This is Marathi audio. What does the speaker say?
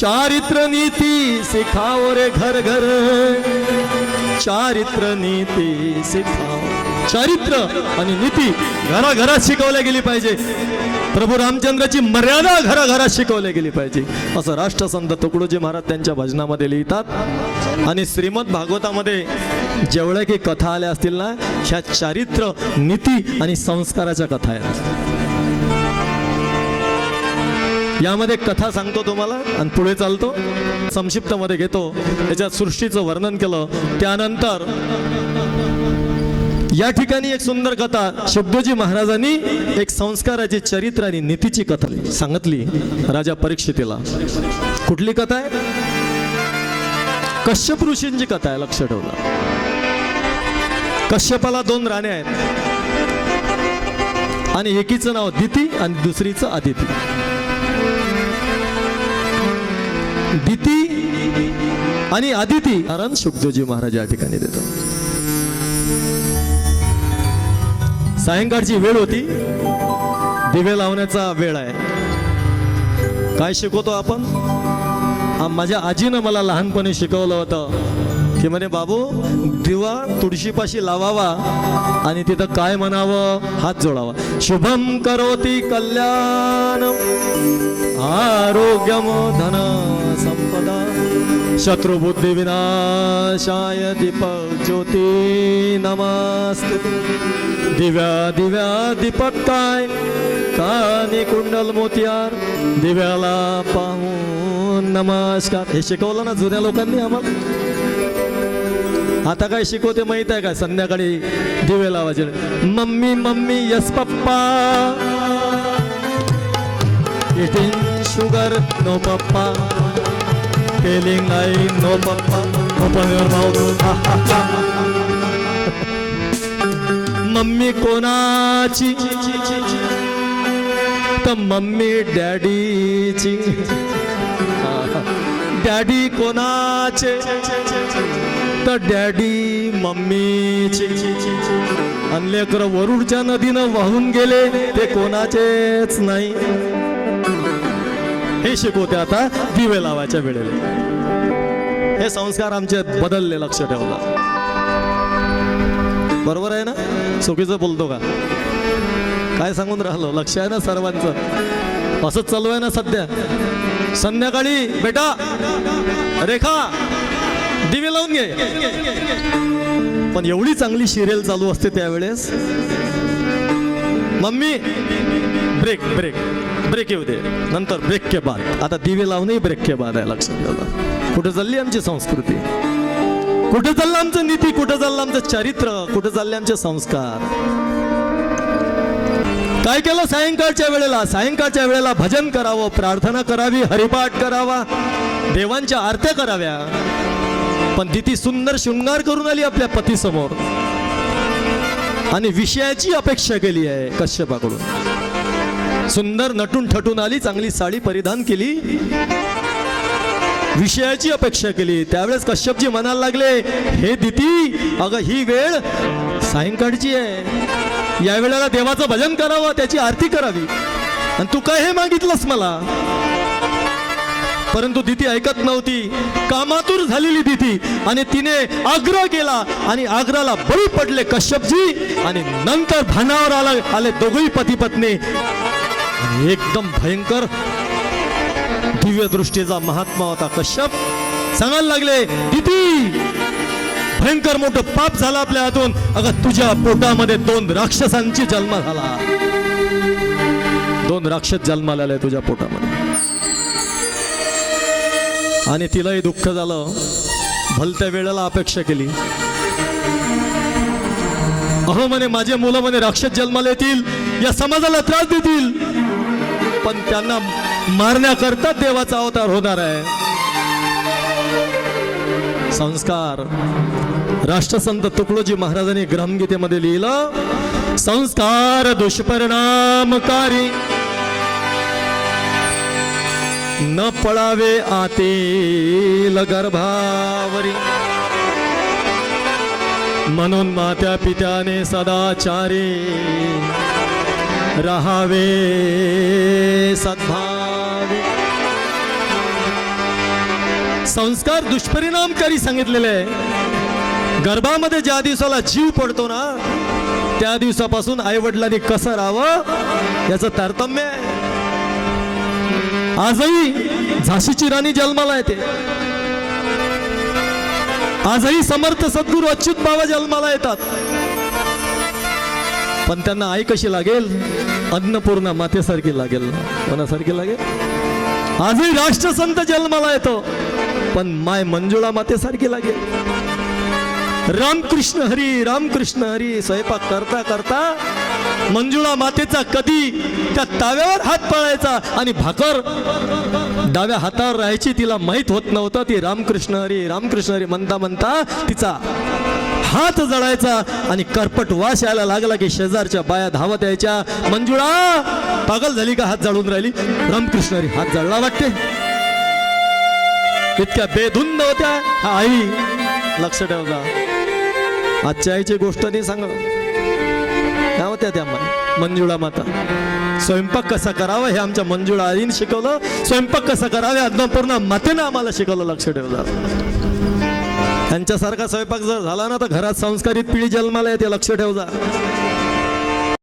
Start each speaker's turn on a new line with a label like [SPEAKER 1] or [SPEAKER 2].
[SPEAKER 1] चारित्र नीती सिखाओ रे घर घर। चारित्र नीती सिखाओ। चारित्र आणि नीती घराघरात शिकवल्या गेली पाहिजे. प्रभू रामचंद्राची मर्यादा घराघरात शिकवल्या गेली पाहिजे. असं राष्ट्रसंत तुकडोजी महाराज त्यांच्या भजनामध्ये लिहितात. आणि श्रीमद भागवतामध्ये जेवढ्या काही कथा आल्या असतील ना ह्या चारित्र नीती आणि संस्काराच्या कथा आहेत. यामध्ये कथा सांगतो तुम्हाला आणि पुढे चालतो. संक्षिप्तमध्ये घेतो. त्याच्यात सृष्टीचं वर्णन केलं. त्यानंतर या ठिकाणी एक सुंदर कथा. शब्दोजी महाराजांनी एक संस्काराची चरित्र आणि नीतीची कथा सांगितली राजा परीक्षितीला. कुठली कथा आहे? कश्यप ऋषींची कथा आहे लक्ष ठेवला. कश्यपाला दोन राणे आहेत. आणि एकीचं नाव दिती आणि दुसरीचं आदिती. दिती आणि आदिती कारण सुखदेवजी महाराज या ठिकाणी देतात. सायंकाळची वेळ होती. दिवे लावण्याचा वेळ आहे. काय शिकवतो आपण? माझ्या आजीनं मला लहानपणी शिकवलं होतं की म्हणे बाबू दिवा तुळशीपाशी लावावा आणि तिथं काय म्हणावं? हात जोडावा. शुभम करोती कल्याण आरोग्यम धन संपदा। शत्रुबुद्धी विनाशाय दीपक ज्योती नमस्ते। दिव्या दिव्या दीपकताय। कानी कुंडल मोतियार दिव्याला पाहून नमस्कार. हे शिकवलं ना जुन्या लोकांनी आम्हाला? आता काय शिकवते माहीत आहे का? संध्याकाळी दिवे लावायचे. Mummy mummy yes papa. Eating sugar no papa. Feeling like no papa, open your mouth. Mummy कोणाची तर मम्मी डॅडीची डॅडी कोणाचे तर डॅडी मम्मीची आणि लेकर वरुडच्या नदीनं वाहून गेले ते कोणाचेच नाही हे शिकवते आता दिवे लावायच्या वेळेला. हे संस्कार आमचे बदलले लक्ष ठेवला. बरोबर आहे ना? चुकीचं बोलतो का? काय सांगून राहिलो? लक्ष आहे ना सर्वांचं? असंच चालू आहे ना सध्या. संध्याकाळी बेटा रेखा दिवे लावून घे. पण एवढी चांगली सिरियल चालू असते त्यावेळेस. मम्मी ब्रेक ब्रेक ब्रेक येऊ दे. नंतर ब्रेक के बाद. आता दिवे लावूनही ब्रेक के बाद आहे लक्षात घ्यायला कुठे चालली आमची संस्कृती? कुठे चाललं आमचं नीती? कुठे चाललं आमचं चरित्र? कुठे चालले आमचे संस्कार? काय केलं सायंकाळच्या वेळेला? सायंकाळच्या वेळेला भजन करावं प्रार्थना करावी हरिपाठ करावा देवांच्या आरत्या कराव्या. पण तिथे सुंदर शृंगार करून आली आपल्या पतीसमोर. आणि विषयाची अपेक्षा केली आहे कश्यपाकडून. सुंदर नटून ठटून आली चांगली साडी परिधान केली. विषयाची अपेक्षा केली. त्यावेळेस कश्यपजी म्हणायला लागले हे दिती अगं ही वेळ सायंकाळची आहे. या वेळेला देवाचं भजन करावं त्याची आरती करावी. आणि तू काय हे मागितलंस मला? परंतु दिती ऐकत नव्हती. कामातूर झालेली दिती. आणि तिने आग्रह केला. आणि आग्राला बळी पडले कश्यपजी. आणि नंतर भानावर आला आले दोघही पती पत्नी आणि एकदम भयंकर दिव्य दृष्टीचा महात्मा होता कश्यप. सांगायला लागले किती भयंकर मोठं पाप झालं आपल्या हातून. अगं तुझ्या पोटामध्ये दोन राक्षसांची जन्म झाला. दोन राक्षस जन्माला आले तुझ्या पोटामध्ये. आणि तिलाही दुःख झालं. भलत्या वेळेला अपेक्षा केली. अहो म्हणे माझे मुलं म्हणे राक्षस जन्माला येतील या समाजाला त्रास देतील. पण त्यांना मारण्याकरता देवाचा अवतार होणार आहे. संस्कार. राष्ट्रसंत तुकडोजी महाराजांनी ग्रामगीतेमध्ये लिहिलं संस्कार दुष्परिणामकारी. न पळावे आतील गर्भावरी. म्हणून मात्या पित्याने सदाचारी राहावे सद्भावे। संस्कार दुष्परिणामकारी सांगितलेले आहे. गर्भामध्ये ज्या दिवसाला जीव पडतो ना त्या दिवसापासून आई वडिलांनी कसं राहावं याचं तारतम्य आहे. आजही झाशीची राणी जन्माला येते. आजही समर्थ सद्गुरू अच्युत बाबा जन्माला येतात. पण त्यांना आई कशी लागेल? अन्नपूर्णा मातेसारखी लागेल. कोणासारखी लागेल? आजही राष्ट्रसंत जन्माला येतो. पण माय मंजुळा मातेसारखी लागेल. रामकृष्ण हरी रामकृष्ण हरी स्वयंपाक करता करता मंजुळा मातेचा कधी त्या ताव्यावर हात पळायचा आणि भाकर डाव्या हातावर राहायची तिला माहीत होत नव्हतं. ती रामकृष्ण हरी रामकृष्ण हरी म्हणता म्हणता तिचा हात जळायचा आणि करपट वास यायला लागला की शेजारच्या बाया धावत यायच्या. मंजुळा पागल झाली का हात जळून राहिली? रामकृष्ण हरी हात जळला वाटते. इतक्या बेधुंद होत्या. हा आई लक्ष ठेवला आजच्या आईची गोष्ट नाही सांग काय होत्या त्या मा- मंजुळा माता. स्वयंपाक कसा करावा हे आमच्या मंजुळा आईने शिकवलं. स्वयंपाक कसा करावा अन्नपूर्णा मातेनं आम्हाला शिकवलं लक्ष ठेवलं. त्यांच्यासारखा स्वयंपाक जर झाला ना तर घरात संस्कारित पिढी जन्माला येते लक्ष ठेवजा